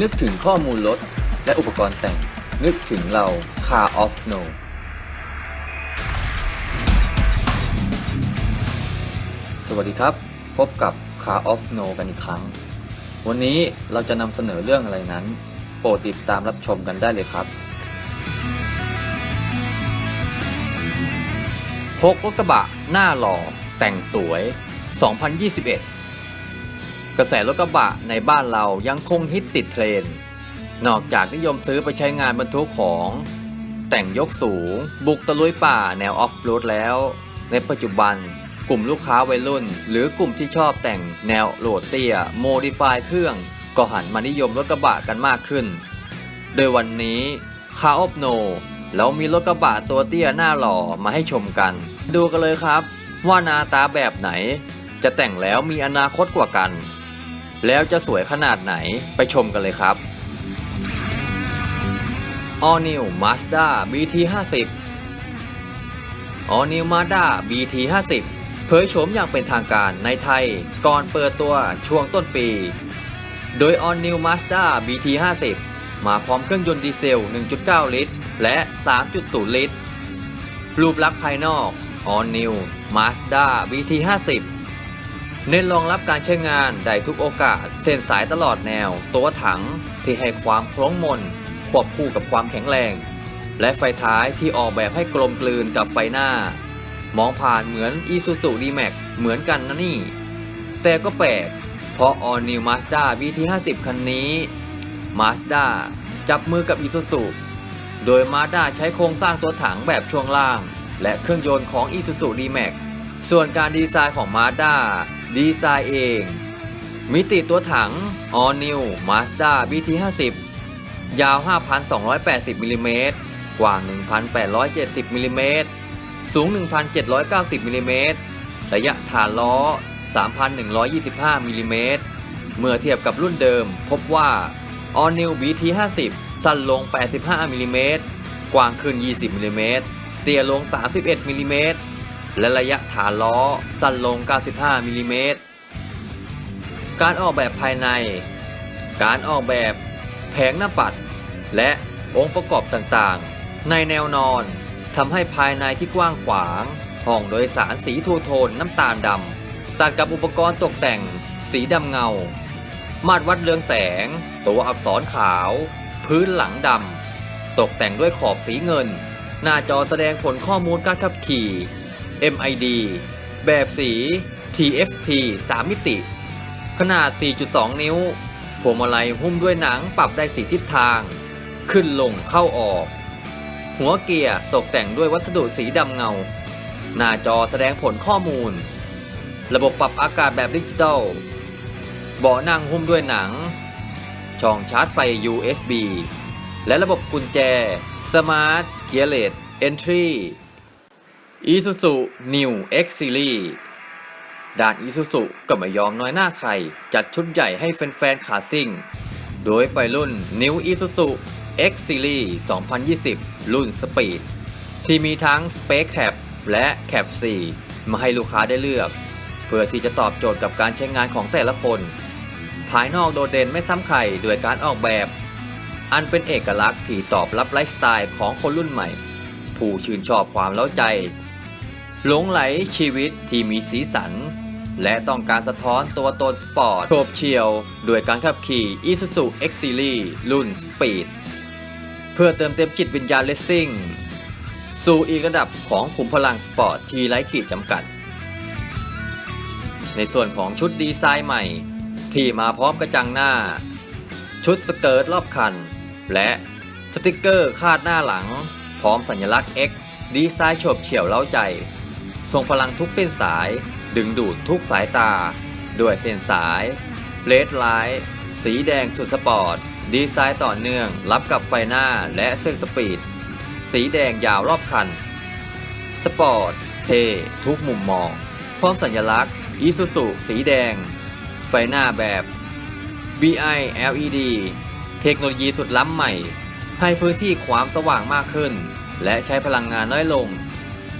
นึกถึงข้อมูลรถและอุปกรณ์แต่ง นึกถึงเรา Car of No สวัสดีครับ พบกับ Car of No กันอีกครั้ง วันนี้เราจะนำเสนอเรื่องอะไรนั้น โปรดติดตามรับชมกันได้เลยครับพกรถกระบะหน้าหล่อ แต่งสวย 2021 กระแสรถกระบะในบ้านเรายังคงฮิตติดเทรนนอกจากนิยมซื้อไปใช้งานบรรทุกของ แต่งยกสูง บุกตะลุยป่าแนวออฟโรดแล้ว ในปัจจุบันกลุ่มลูกค้าวัยรุ่น หรือกลุ่มที่ชอบแต่งแนวโหลดเตียโมดิฟายเครื่อง ก็หันมานิยมรถกระบะกันมากขึ้น โดยวันนี้คาออบโนเรามีรถกระบะตัวเตี้ยหน้าหล่อมาให้ชมกัน ดูกันเลยครับ ว่าหน้าตาแบบไหน จะแต่งแล้วมีอนาคตกว่ากัน แล้วจะสวยขนาดไหนไปชมกันเลยครับ All New Mazda BT 50 All New Mazda BT 50เผยโฉมอย่างเป็นทางการในไทยก่อนเปิดตัวช่วงต้นปี โดย All New Mazda BT 50มาพร้อมเครื่องยนต์ดีเซล 1.9 ลิตร และ 3.0 ลิตร รูปลักษณ์ภายนอก All New Mazda BT 50 เน้นรองรับการใช้งานได้ทุกโอกาส เส้นสายตลอดแนว ตัวถังที่ให้ความคล้งมน ควบคู่กับความแข็งแรง และไฟท้ายที่ออกแบบให้กลมกลืนกับไฟหน้า มองผ่านเหมือน Isuzu D-Max เหมือนกันนะนี่ แต่ก็แปลก เพราะ All New Mazda BT50 คันนี้ Mazda จับมือกับ Isuzu โดย Mazda ใช้โครงสร้างตัวถังแบบช่วงล่าง และเครื่องยนต์ของ Isuzu D-Max ส่วนการดีไซน์ของ Mazda ดีไซน์เอง มิติตัวถัง All New Mazda BT50 ยาว 5,280มิลลิเมตรกว้าง 1,870มิลลิเมตรสูง 1,790มิลลิเมตรระยะฐานล้อ 3,125มิลลิเมตรเมื่อเทียบกับรุ่นเดิม พบว่า All New BT50 สั้นลง 85มิลลิเมตรกว้างขึ้น 20มิลลิเมตรเตี้ยลง 31มิลลิเมตร และระยะฐานล้อสั้นลง 95มิลลิเมตร การออกแบบภายใน การออกแบบแผงหน้าปัด และองค์ประกอบต่างๆ ในแนวนอนทำให้ภายในที่กว้างขวาง ห้องโดยสารสีทูโทนน้ำตาลดำตัดกับอุปกรณ์ตกแต่ง สีดำเงา มาตรวัดเรืองแสง ตัวอักษรขาว พื้นหลังดำตกแต่งด้วยขอบสีเงิน หน้าจอแสดงผลข้อมูลการขับขี่ MID แบบสี TFT 3 มิติ ขนาด 4.2 นิ้วพวงมาลัยหุ้มด้วยหนังปรับได้สีทิศทาง ขึ้นลงเข้าออก หัวเกียร์ตกแต่งด้วยวัสดุสีดำเงา หน้าจอแสดงผลข้อมูล ระบบปรับอากาศแบบดิจิตอลเบาะนั่งหุ้มด้วยหนัง ช่องชาร์จไฟ USB และระบบกุญแจ Smart Gearless Entry Isuzu New X Series ด่าน Isuzu ก็ไม่ยอมน้อยหน้าใคร จัดชุดใหญ่ให้แฟนๆขาซิ่ง โดยไปรุ่น New Isuzu X Series 2020 รุ่น Speed ที่มีทั้ง Space Cap และ Cap 4มาให้ลูกค้าได้เลือก เพื่อที่จะตอบโจทย์กับการใช้งานของแต่ละคน ภายนอกโดดเด่นไม่ซ้ำใครด้วยการออกแบบ อันเป็นเอกลักษณ์ที่ตอบรับไลฟ์สไตล์ของคนรุ่นใหม่ ผู้ชื่นชอบความเล้าใจ หลงไหลชีวิตที่มีสีสัน และต้องการสะท้อนตัวตนสปอร์ตโฉบเฉี่ยว ด้วยการขับขี่ Isuzu X Series รุ่น Speed เพื่อเติมเต็มจิตวิญญาณเลสซิ่ง สู่อีกระดับของขุมพลังสปอร์ตที่ไร้ขีดจำกัด ในส่วนของชุดดีไซน์ใหม่ ที่มาพร้อมกระจังหน้า ชุดสเกิร์ตรอบคัน และสติกเกอร์คาดหน้าหลัง พร้อมสัญลักษณ์ X ดีไซน์โฉบเฉี่ยวเล้าใจ ทรงพลังทุกเส้นสาย ดึงดูดทุกสายตา ด้วยเส้นสายเลดไลท์สีแดงสุดสปอร์ต ดีไซน์ต่อเนื่อง รับกับไฟหน้าและเส้นสปีด สีแดงยาวรอบคัน สปอร์ต เท ทุกมุมมอง พร้อมสัญลักษณ์อีซูซูสีแดง ไฟหน้าแบบ BI LED เทคโนโลยีสุดล้ำใหม่ ให้พื้นที่ความสว่างมากขึ้น และใช้พลังงานน้อยลง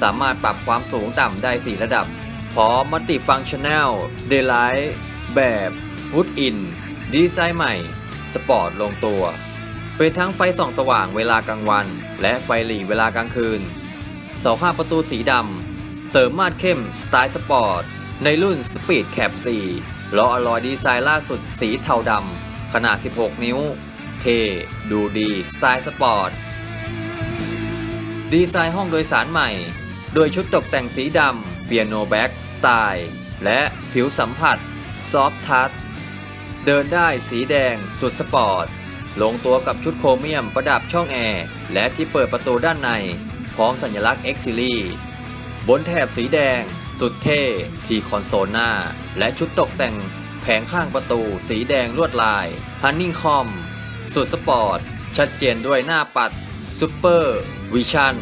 สามารถปรับความสูงต่ำได้ 4 ระดับ พร้อมมัลติฟังชั่นแนลเด y ไลท์แบบพุ t อิน ดีไซน์ใหม่ สปอร์ตลงตัว เป็นทั้งไฟส่องสว่างเวลากลางวัน และไฟหลีเวลากลางคืน เสาข้างประตูสีดำ เสริมมาดเข้มสไตล์สปอร์ต ในรุ่น Speed Cap 4ล้ออลลอยดีไซน์ล่าสุดสีเทาดำ ขนาด 16 นิ้ว เท่ดูดี สไตล์สปอร์ต ดีไซน์ห้องโดยสารใหม่ โดยชุดตกแต่งสีดำเปียโนแบ็กสไตล์และผิวสัมผัส ซอฟทัชเดินได้สีแดงสุดสปอร์ต ลงตัวกับชุดโครเมียมประดับช่องแอร์ และที่เปิดประตูด้านใน พร้อมสัญลักษณ์ X Series บนแถบสีแดง สุดเท่ที่คอนโซลหน้า และชุดตกแต่งแผงข้างประตูสีแดงลวดลายฮันนิงคอมสุดสปอร์ต ชัดเจนด้วยหน้าปัดซูเปอร์วิชั่น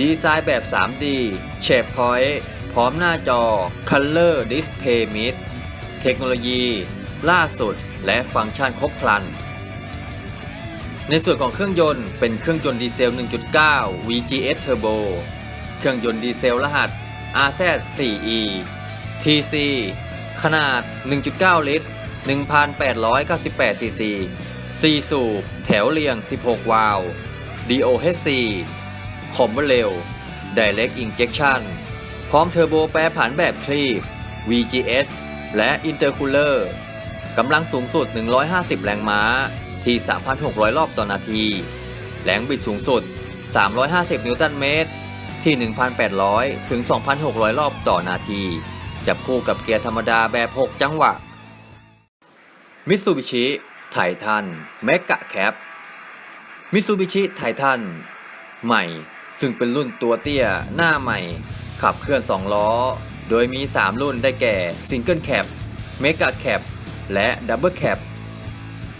ดีไซน์แบบ 3D เชฟพอยต์พร้อมหน้าจอ Color Display Mid เทคโนโลยี ล่าสุด และฟังก์ชันครบครัน ในส่วนของเครื่องยนต์เป็นเครื่องยนต์ดีเซล 1.9 VGS Turbo เครื่องยนต์ดีเซลรหัส RZ4E TC ขนาด 1.9 ลิตร 1,898 ซีซี 4 สูบ แถวเรียง 16 วาล์ว DOHC คอมเบเร็ว Direct Injection พร้อมเทอร์โบแปรผันแบบคลีบ VGS และ Intercooler กำลังสูงสุด 150 แรงม้า ที่ 3,600 รอบต่อนาที แรงบิดสูงสุด 350 นิวตันเมตร ที่ 1,800 ถึง 2,600 รอบต่อนาที จับคู่กับเกียร์ธรรมดาแบบ 6 จังหวะ มิตซูบิชิไททันเมกะแคปมิตซูบิชิไททันใหม่ ซึ่งเป็นรุ่นตัวเตี้ยหน้าใหม่ ขับเคลื่อน 2 ล้อ โดยมี 3 รุ่นได้แก่ซิงเกิลแคปเมกะแคปและดับเบิลแคป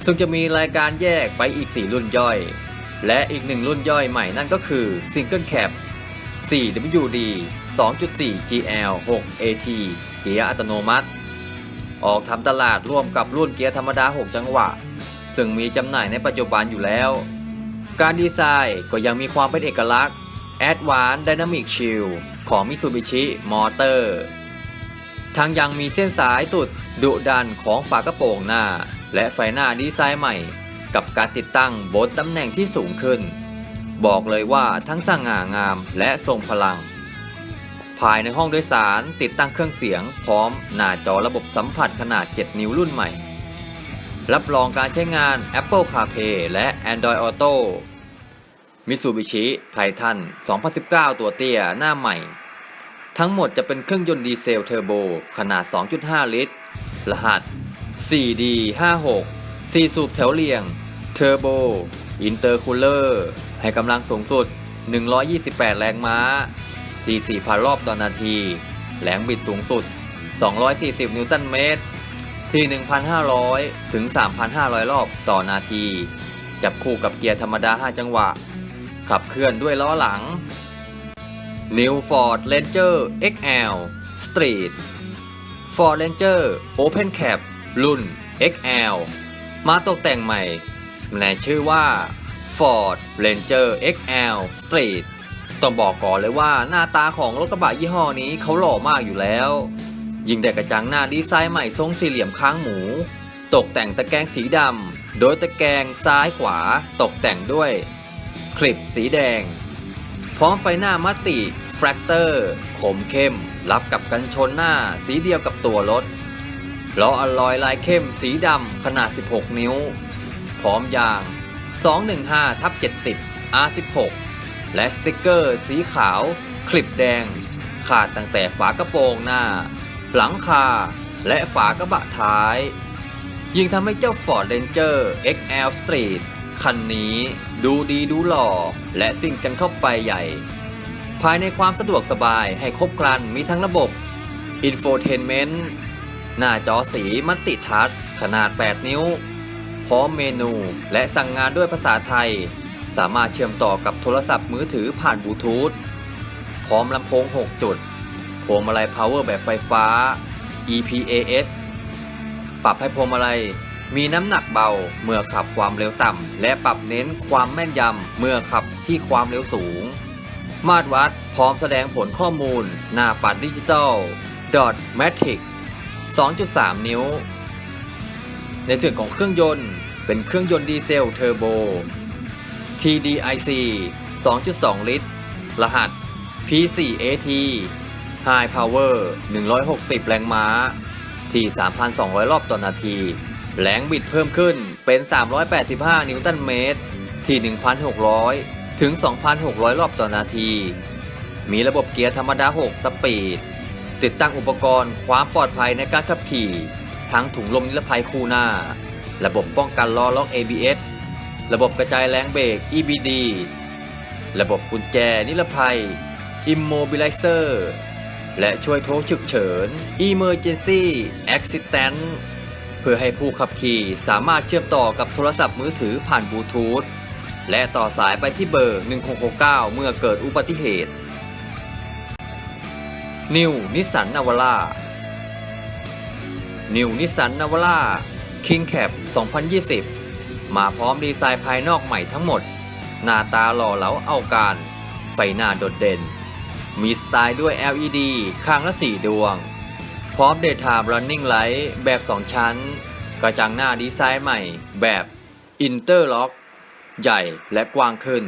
ซึ่งจะมีรายการแยกไปอีก 4 รุ่นย่อย และอีกหนึ่งรุ่นย่อยใหม่นั่นก็คือซิงเกิลแคป 4WD 2.4 GL 6 AT เกียร์อัตโนมัติ ออกทำตลาดร่วมกับรุ่นเกียร์ธรรมดา 6 จังหวะ ซึ่งมีจำหน่ายในปัจจุบันอยู่แล้ว การดีไซน์ก็ยังมีความเป็นเอกลักษณ์ Advanced Dynamic Shield ของ Mitsubishi Motor ทั้งยังมีเส้นสายสุดดุดันของฝากระโปรงหน้า และไฟหน้าดีไซน์ใหม่ กับการติดตั้งบนตำแหน่งที่สูงขึ้น บอกเลยว่าทั้งสง่างามและทรงพลัง ภายในห้องโดยสารติดตั้งเครื่องเสียง พร้อมหน้าจอระบบสัมผัสขนาด 7 นิ้วรุ่นใหม่ รับรองการใช้งาน Apple CarPlay และ Android Auto Mitsubishi Titan 2019 ตัวเตี้ย หน้าใหม่ ทั้งหมดจะเป็นเครื่องยนต์ดีเซลเทอร์โบ ขนาด 2.5 ลิตร รหัส 4D56 4 สูบแถวเรียง เทอร์โบ อินเตอร์คูลเลอร์ ให้กำลังสูงสุด 128 แรงม้า ที่ 4,000 รอบต่อนาที แรงบิดสูงสุด 240 นิวตันเมตร ที่ 1,500 ถึง 3,500 รอบต่อนาที จับคู่กับเกียร์ธรรมดา 5 จังหวะ ขับเคลื่อนด้วยล้อหลัง New Ford Ranger XL Street Ford Ranger Open Cap รุ่น XL มาตกแต่งใหม่ ในชื่อว่า Ford Ranger XL Street ต้องบอกก่อนเลยว่าหน้าตาของรถกระบะยี่ห้อนี้เขาหล่อมากอยู่แล้ว ยิ่งแต่กระจังหน้าดีไซน์ใหม่ทรงสี่เหลี่ยมค้างหมู ตกแต่งตะแกรงสีดำ โดยตะแกรงซ้ายขวาตกแต่งด้วย คลิปสีแดง พร้อมไฟหน้ามัตติแฟกเตอร์คมเข้ม รับกับกันชนหน้าสีเดียวกับตัวรถล้ออลลอยลายเข้มสีดำขนาด 16 นิ้ว พร้อมยาง 215ทับ70 R16 และสติกเกอร์สีขาว คลิปแดง ขาดตั้งแต่ฝากระโปรงหน้า หลังคา และฝากระบะท้าย ยิ่งทำให้เจ้า Ford Ranger XL Street คันนี้ดูดีดูหล่อ และซิ่งกันเข้าไปใหญ่ ภายในความสะดวกสบายให้ครบครันมีทั้งระบบ Infotainment หน้าจอสีมัลติทัชขนาด 8 นิ้ว พร้อมเมนูและสั่งงานด้วยภาษาไทย สามารถเชื่อมต่อกับโทรศัพท์มือถือผ่านบลูทูธพร้อมลำโพง 6 จุดพวงมาลัย Power แบบไฟฟ้า EPAS ปรับให้พวงมาลัย มีน้ำหนักเบาเมื่อขับความเร็วต่ำ และปรับเน้นความแม่นยำเมื่อขับที่ความเร็วสูง มาตรวัดพร้อมแสดงผลข้อมูล หน้าปัดดิจิตอล Dot Matrix 2.3 นิ้ว ในส่วนของเครื่องยนต์ เป็นเครื่องยนต์ดีเซลเทอร์โบ TDIC 2.2 ลิตร รหัส P4AT High Power 160 แรงม้า ที่ 3,200 รอบต่อนาที แรงบิดเพิ่มขึ้นเป็น 385 นิวตันเมตร ที่ 1,600 ถึง 2,600 รอบต่อนาที มีระบบเกียร์ธรรมดา 6 สปีด ติดตั้งอุปกรณ์ความปลอดภัยในการขับขี่ ทั้งถุงลมนิรภัยคู่หน้า ระบบป้องกันล้อล็อก ABS ระบบกระจายแรงเบรก EBD ระบบกุญแจนิรภัย Immobilizer และช่วยโทรฉุกเฉิน Emergency Accident เพื่อให้ผู้ขับขี่สามารถเชื่อมต่อกับโทรศัพท์มือถือผ่านบลูทูธและต่อสายไปที่เบอร์ 1669 เมื่อเกิดอุบัติเหตุ นิวนิสันนาวาร่านิวนิสันนาวาร่า King Cap 2020 มาพร้อมดีไซน์ภายนอกใหม่ทั้งหมด หน้าตาหล่อเหลาเอาการ ไฟหน้าโดดเด่น มีสไตล์ด้วย LED ข้างละ 4 ดวง ร้อม Daytime Running Light แบบ 2 ชั้น กระจังหน้าดีไซน์ใหม่แบบ Interlock ใหญ่และกว้างขึ้น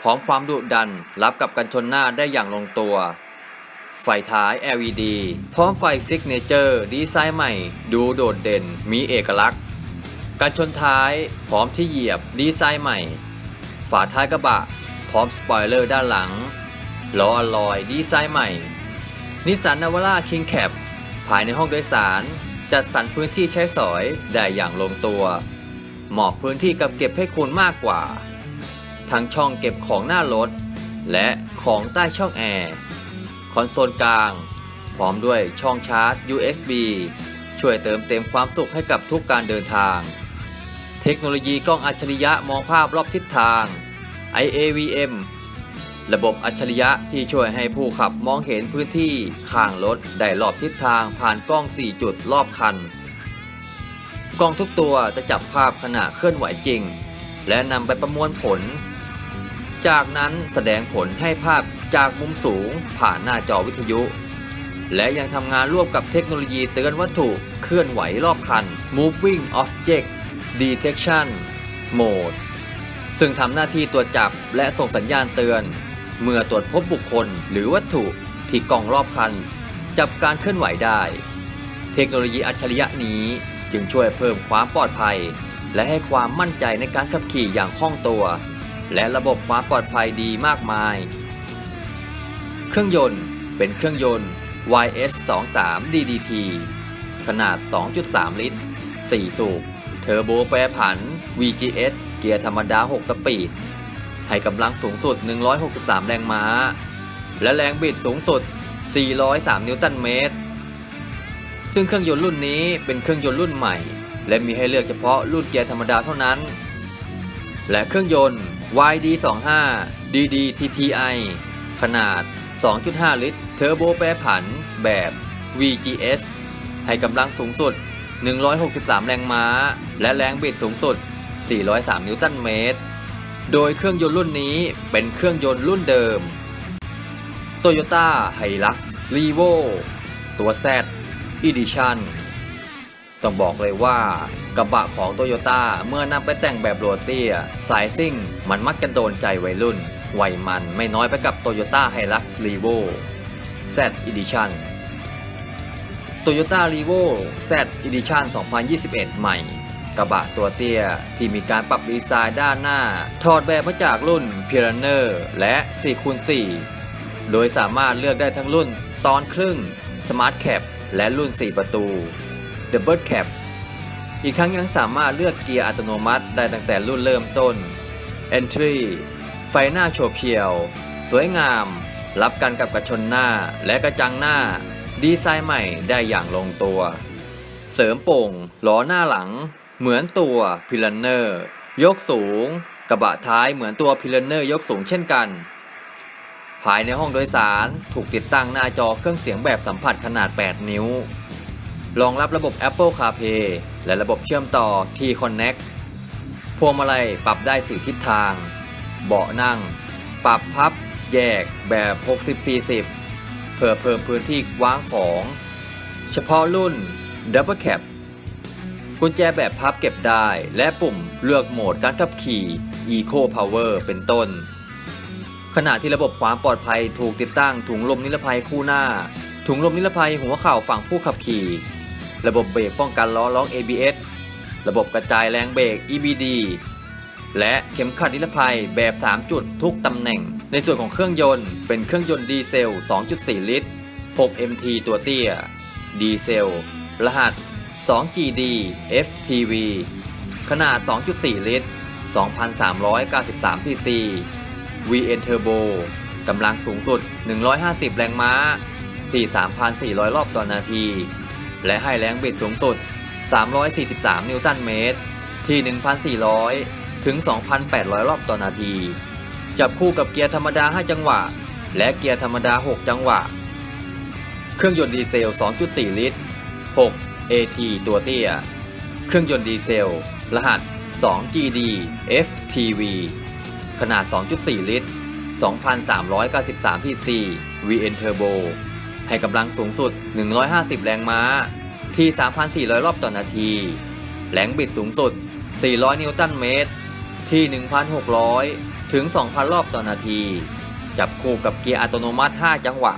พร้อมความดุดันรับกับกันชนหน้าได้อย่างลงตัว ไฟท้าย LED พร้อมไฟซิกเนเจอร์ดีไซน์ใหม่ ดูโดดเด่นมีเอกลักษณ์ กันชนท้ายพร้อมที่เหยียบดีไซน์ใหม่ ฝาท้ายกระบะ พร้อมสปอยเลอร์ด้านหลังล้ออลลอยดีไซน์ใหม่นิสสันนาวาร่าคิงแคป ภายในห้องโดยสาร จัดสรรพื้นที่ใช้สอยได้อย่างลงตัวเหมาะพื้นที่กับเก็บให้คุณมากกว่า ทั้งช่องเก็บของหน้ารถ และของใต้ช่องแอร์คอนโซลกลาง พร้อมด้วยช่องชาร์จ USB ช่วยเติมเต็มความสุขให้กับทุกการเดินทาง เทคโนโลยีกล้องอัจฉริยะมองภาพรอบทิศทาง IAVM ระบบอัจฉริยะที่ช่วยให้ผู้ขับมองเห็นพื้นที่ข้างรถได้รอบทิศทางผ่านกล้อง 4 จุดรอบคัน กล้องทุกตัวจะจับภาพขณะเคลื่อนไหวจริง และนำไปประมวลผล จากนั้นแสดงผลให้ภาพจากมุมสูงผ่านหน้าจอวิทยุ และยังทำงานร่วมกับเทคโนโลยีเตือนวัตถุเคลื่อนไหวรอบคัน Moving Object Detection Mode ซึ่งทำหน้าที่ตรวจจับและส่งสัญญาณเตือน เมื่อตรวจพบบุคคลหรือวัตถุที่กล้องรอบคัน จับการเคลื่อนไหวได้ เทคโนโลยีอัจฉริยะนี้จึงช่วยเพิ่มความปลอดภัย และให้ความมั่นใจในการขับขี่อย่างคล่องตัว และระบบความปลอดภัยดีมากมาย เครื่องยนต์เป็นเครื่องยนต์ YS 2 3 DDT ขนาด 2.3 ลิตร 4 สูบ เทอร์โบแปรผัน VGS เกียร์ธรรมดา 6 สปีด ให้กำลังสูงสุด 163 แรงม้า และแรงบิดสูงสุด 403 นิวตันเมตร ซึ่งเครื่องยนต์รุ่นนี้เป็นเครื่องยนต์รุ่นใหม่ และมีให้เลือกเฉพาะรุ่นเกียร์ธรรมดาเท่านั้น และเครื่องยนต์ YD25 DD TTI ขนาด 2.5 ลิตร เทอร์โบแปรผันแบบ VGS ให้กำลังสูงสุด 163 แรงม้า และแรงบิดสูงสุด 403 นิวตันเมตร โดยเครื่องยนต์รุ่นนี้เป็นเครื่องยนต์รุ่นเดิม Toyota Hilux Revo ตัว Z Edition ต้องบอกเลยว่ากระบะของโตโยต้าเมื่อนำไปแต่งแบบโรเตียสายซิ่ง มันมักจะโดนใจวัยรุ่น วัยมันไม่น้อยไปกับ Toyota Hilux Revo Z Edition Toyota Revo Z Edition 2021 ใหม่ กระบะตัวเตี้ยที่มีการปรับดีไซน์ด้านหน้า ถอดแบบมาจากรุ่น p i r a n e r และ 4x4 โดยสามารถเลือกได้ทั้งรุ่นตอนครึ่ง Smart Cap และรุ่น 4 ประตู Double Cap อีกทั้งยังสามารถเลือกเกียร์อัตโนมัติได้ตั้งแต่รุ่นเริ่มต้น Entry ไฟหน้าโฉบเฉี่ยว สวยงาม รับกันกับกระชนหน้าและกระจังหน้า ดีไซน์ใหม่ได้อย่างลงตัว เสริมโป่งล้อหน้าหลัง เหมือนตัวพิลันเนอร์ ยกสูง กระบะท้ายเหมือนตัวพิลันเนอร์ยกสูงเช่นกัน ภายในห้องโดยสารถูกติดตั้งหน้าจอเครื่องเสียงแบบสัมผัสขนาด 8 นิ้ว รองรับระบบ Apple CarPlay และระบบเชื่อมต่อ T-Connect พวงมาลัยปรับได้4ทิศทาง เบาะนั่ง ปรับพับ แยกแบบ 60-40 เพื่อเพิ่มพื้นที่วางของ เฉพาะรุ่น Double Cab กุญแจแบบพับเก็บได้ และปุ่มเลือกโหมดการขับขี่ Eco Power เป็นต้น ขณะที่ระบบความปลอดภัยถูกติดตั้งถุงลมนิรภัยคู่หน้า ถุงลมนิรภัยหัวเข่าฝั่งผู้ขับขี่ ระบบเบรกป้องกันล้อล็อก ABS ระบบกระจายแรงเบรก EBD และเข็มขัดนิรภัยแบบ 3 จุดทุกตำแหน่ง ในส่วนของเครื่องยนต์เป็นเครื่องยนต์ดีเซล 2.4 ลิตร 6 MT ตัวเตี้ย ดีเซล รหัส 2GD FTV ขนาด 2.4 ลิตร 2,393ซีซี VN Turbo กำลังสูงสุด 150 แรงม้า ที่ 3,400 รอบต่อนาที และให้แรงบิดสูงสุด 343 นิวตันเมตร ที่ 1,400 ถึง 2,800 รอบต่อนาที จับคู่กับเกียร์ธรรมดา 5 จังหวะ และเกียร์ธรรมดา 6 จังหวะ เครื่องยนต์ดีเซล 2.4 ลิตร 6 AT ตัวเตี้ย เครื่องยนต์ดีเซล รหัส 2GD FTV ขนาด 2.4 ลิตร 2,393ซีซี VN Turbo ให้กำลังสูงสุด 150 แรงม้า ที่ 3,400 รอบต่อนาที แรงบิดสูงสุด 400 นิวตันเมตร ที่ 1,600 ถึง 2,000 รอบต่อนาที จับคู่กับเกียร์อัตโนมัติ 5 จังหวะ